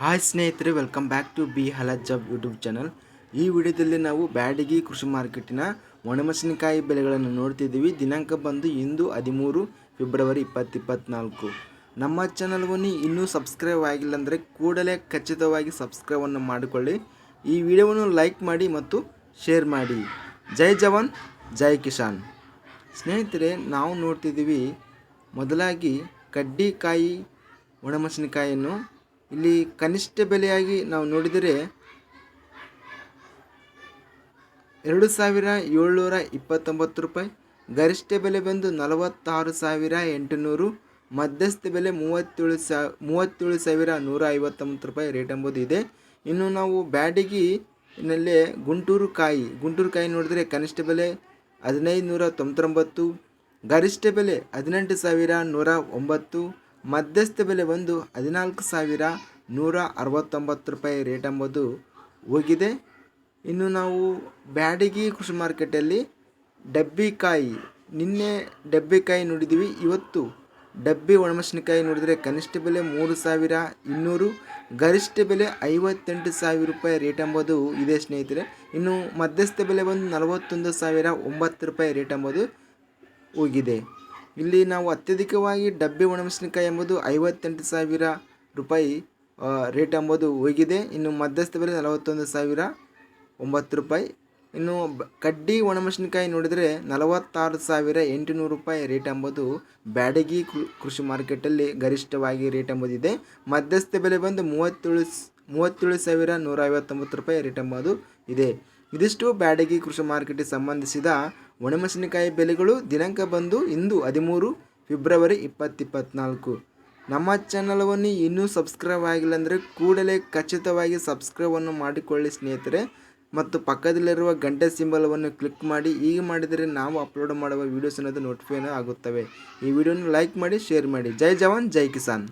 Hi ಸ್ನೇಹಿತರೆ welcome back to B health job YouTube channel ಈ ವಿಡಿಯೋದಲ್ಲಿ ನಾವು ಬ್ಯಾಡಗಿ ಕೃಷಿ ಮಾರ್ಕೆಟಿನ ಒಣಮೆಣಸಿನಕಾಯಿ ಬೆಲೆಗಳನ್ನು ನೋಡ್ತಿದ್ದೀವಿ. ದಿನಾಂಕ ಬಂದು ಇಂದು ಹದಿಮೂರು ಫೆಬ್ರವರಿ ಇಪ್ಪತ್ತು ಇಪ್ಪತ್ತ್ನಾಲ್ಕು ನಮ್ಮ ಚಾನಲ್ವನ್ನು ಇನ್ನೂ ಸಬ್ಸ್ಕ್ರೈಬ್ ಆಗಿಲ್ಲ ಅಂದರೆ ಕೂಡಲೇ ಖಚಿತವಾಗಿ ಸಬ್ಸ್ಕ್ರೈಬನ್ನು ಮಾಡಿಕೊಳ್ಳಿ. ಈ ವಿಡಿಯೋವನ್ನು ಲೈಕ್ ಮಾಡಿ ಮತ್ತು ಶೇರ್ ಮಾಡಿ. ಜೈ ಜವಾನ್, ಜೈ ಕಿಸಾನ್. ಸ್ನೇಹಿತರೆ, ನಾವು ನೋಡ್ತಿದ್ದೀವಿ ಮೊದಲಾಗಿ ಕಡ್ಡಿಕಾಯಿ ಒಣಮೆಣಸಿನಕಾಯಿಯನ್ನು ಇಲ್ಲಿ ಕನಿಷ್ಠ ಬೆಲೆಯಾಗಿ ನಾವು ನೋಡಿದರೆ ಎರಡು ಸಾವಿರ ಏಳ್ನೂರ ಇಪ್ಪತ್ತೊಂಬತ್ತು ರೂಪಾಯಿ, ಗರಿಷ್ಠ ಬೆಲೆ ಬಂದು ನಲವತ್ತಾರು ಸಾವಿರ ಎಂಟುನೂರು, ಮಧ್ಯಸ್ಥ ಬೆಲೆ ಮೂವತ್ತೇಳು ಸಾ, ಮೂವತ್ತೇಳು ಸಾವಿರ ನೂರ ಐವತ್ತೊಂಬತ್ತು ರೂಪಾಯಿ ರೇಟ್ ಎಂಬುದು ಇದೆ. ಇನ್ನು ನಾವು ಬ್ಯಾಡಗಿನಲ್ಲೇ ಗುಂಟೂರು ಕಾಯಿ ಗುಂಟೂರು ಕಾಯಿ ನೋಡಿದರೆ ಕನಿಷ್ಠ ಬೆಲೆ ಹದಿನೈದು ನೂರ ತೊಂಬತ್ತೊಂಬತ್ತು, ಗರಿಷ್ಠ ಬೆಲೆ ಹದಿನೆಂಟು ಸಾವಿರ ನೂರ ಒಂಬತ್ತು ಮಧ್ಯಸ್ಥ ಬೆಲೆ ಬಂದು ಹದಿನಾಲ್ಕು ಸಾವಿರ ನೂರ ಅರವತ್ತೊಂಬತ್ತು ರೂಪಾಯಿ ರೇಟ್ ಎಂಬುದು ಹೋಗಿದೆ. ಇನ್ನು ನಾವು ಬ್ಯಾಡಗಿ ಕೃಷಿ ಮಾರ್ಕೆಟಲ್ಲಿ ಡಬ್ಬಿಕಾಯಿ, ನಿನ್ನೆ ಡಬ್ಬಿಕಾಯಿ ನೋಡಿದ್ದೀವಿ. ಇವತ್ತು ಡಬ್ಬಿ ಒಣಮೆಣಸಿನಕಾಯಿ ನೋಡಿದರೆ ಕನಿಷ್ಠ ಬೆಲೆ ಮೂರು ಸಾವಿರ ಇನ್ನೂರು, ಗರಿಷ್ಠ ಬೆಲೆ ಐವತ್ತೆಂಟು ಸಾವಿರ ರೂಪಾಯಿ ರೇಟ್ ಎಂಬುದು ಇದೆ ಸ್ನೇಹಿತರೆ. ಇನ್ನು ಮಧ್ಯಸ್ಥ ಬೆಲೆ ಬಂದು ನಲವತ್ತೊಂದು ಸಾವಿರ ಒಂಬತ್ತು ರೂಪಾಯಿ ರೇಟ್ ಎಂಬುದು ಹೋಗಿದೆ. ಇಲ್ಲಿ ನಾವು ಅತ್ಯಧಿಕವಾಗಿ ಡಬ್ಬಿ ಒಣಮೆಣಸಿನಕಾಯಿ ಎಂಬುದು ಐವತ್ತೆಂಟು ಸಾವಿರ ರೂಪಾಯಿ ರೇಟ್ ಎಂಬುದು ಹೋಗಿದೆ. ಇನ್ನು ಮಧ್ಯಸ್ಥ ಬೆಲೆ ನಲವತ್ತೊಂದು ಸಾವಿರ ಒಂಬತ್ತು ರೂಪಾಯಿ. ಇನ್ನು ಕಡ್ಡಿ ಒಣಮೆಣಸಿನಕಾಯಿ ನೋಡಿದರೆ ನಲವತ್ತಾರು ಸಾವಿರ ಎಂಟುನೂರು ರೂಪಾಯಿ ರೇಟ್ ಎಂಬುದು ಬ್ಯಾಡಗಿ ಕೃಷಿ ಮಾರ್ಕೆಟಲ್ಲಿ ಗರಿಷ್ಠವಾಗಿ ರೇಟ್ ಎಂಬುದಿದೆ. ಮಧ್ಯಸ್ಥ ಬೆಲೆ ಬಂದು ಮೂವತ್ತೇಳು ಮೂವತ್ತೇಳು ಸಾವಿರ ನೂರ ಐವತ್ತೊಂಬತ್ತು ರೂಪಾಯಿ ರೇಟ್ ಎಂಬುದು ಇದೆ. ಇದಿಷ್ಟು ಬ್ಯಾಡಗಿ ಕೃಷಿ ಮಾರುಕಟ್ಟೆ ಸಂಬಂಧಿಸಿದ ಒಣಮೆಣಸಿನಕಾಯಿ ಬೆಲೆಗಳು ದಿನಾಂಕ ಬಂದು ಇಂದು ಹದಿಮೂರು ಫೆಬ್ರವರಿ ಇಪ್ಪತ್ತಿಪ್ಪತ್ನಾಲ್ಕು. ನಮ್ಮ ಚಾನಲವನ್ನು ಇನ್ನೂ ಸಬ್ಸ್ಕ್ರೈಬ್ ಆಗಿಲ್ಲ ಅಂದರೆ ಕೂಡಲೇ ಖಚಿತವಾಗಿ ಸಬ್ಸ್ಕ್ರೈಬನ್ನು ಮಾಡಿಕೊಳ್ಳಿ ಸ್ನೇಹಿತರೆ. ಮತ್ತು ಪಕ್ಕದಲ್ಲಿರುವ ಗಂಟೆ ಸಿಂಬಲವನ್ನು ಕ್ಲಿಕ್ ಮಾಡಿ, ಹೀಗೆ ಮಾಡಿದರೆ ನಾವು ಅಪ್ಲೋಡ್ ಮಾಡುವ ವೀಡಿಯೋಸ್ ಅನ್ನೋದು ನೋಟಿಫೈ ಆಗುತ್ತವೆ. ಈ ವಿಡಿಯೋನ ಲೈಕ್ ಮಾಡಿ, ಶೇರ್ ಮಾಡಿ. ಜೈ ಜವಾನ್, ಜೈ ಕಿಸಾನ್.